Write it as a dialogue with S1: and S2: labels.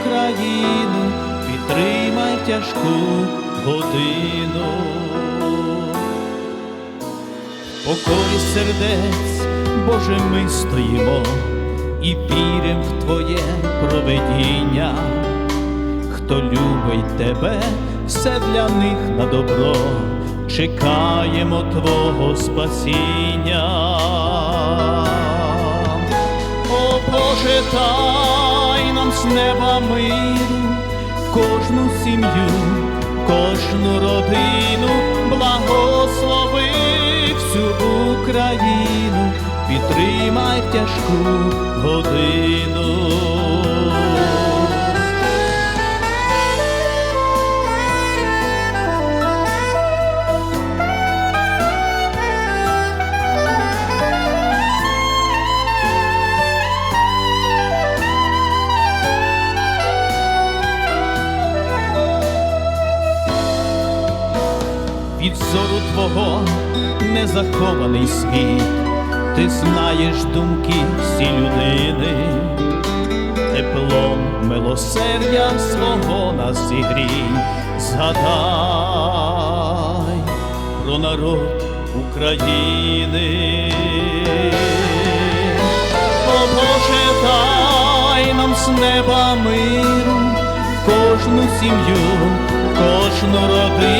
S1: Україну, підтримай тяжку годину. Покой сердець, Боже, ми стоїмо і віримо в Твоє проведіння хто любить тебе, все для них на добро, чекаємо Твого спасіння. О Боже, нам з неба миру, кожну сім'ю, кожну родину, благослови всю Україну, підтримай в тяжку годину. Від зору твого незахований світ, ти знаєш думки всі людини, теплом милосердя свого нас зігрій, згадай про народ України. О Боже, дай нам з неба миру, кожну сім'ю, кожну родину,